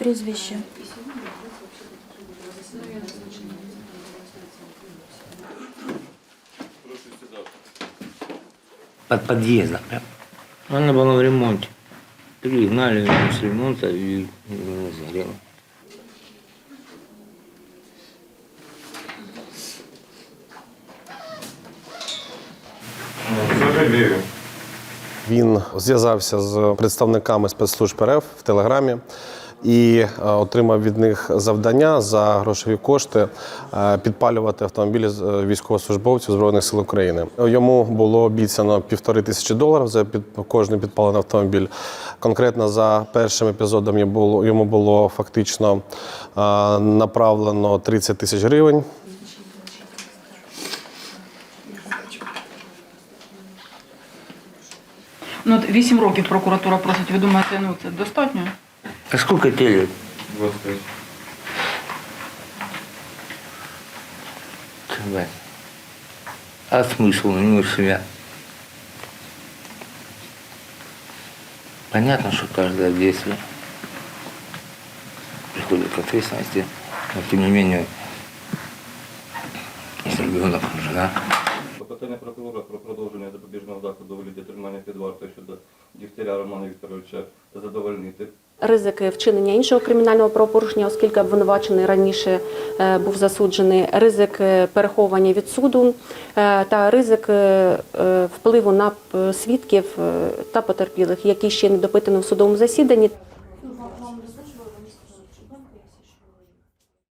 прізвище. Под подъездом. прям. Она была в ремонте. Пригнали ее с ремонта и и Він зв'язався з представниками спецслужб РФ в Телеграмі і е, отримав від них завдання за грошові кошти е, підпалювати автомобілі е, військовослужбовців Збройних сил України. Йому було обіцяно півтори тисячі доларів за під кожний підпалений автомобіль. Конкретно за першим епізодом йому було, фактично направлено 30 тисяч гривень. Ну, 8 років прокуратура просить. Ви думаєте, ну це достатньо? А сколько тебе лет? 25. Давай. А смысл у него себя? Понятно, что каждое действие приходит к ответственности, но тем не менее, если ребенок, жена, Клопотання прокурора про продовження запобіжного заходу у вигляді тримання під вартою щодо Дігтяря Романа Вікторовича задовольнити. Ризики вчинення іншого кримінального правопорушення, оскільки обвинувачений раніше е, був засуджений, ризик переховання від суду е, та ризик е, впливу на свідків та потерпілих, які ще не допитані в судовому засіданні.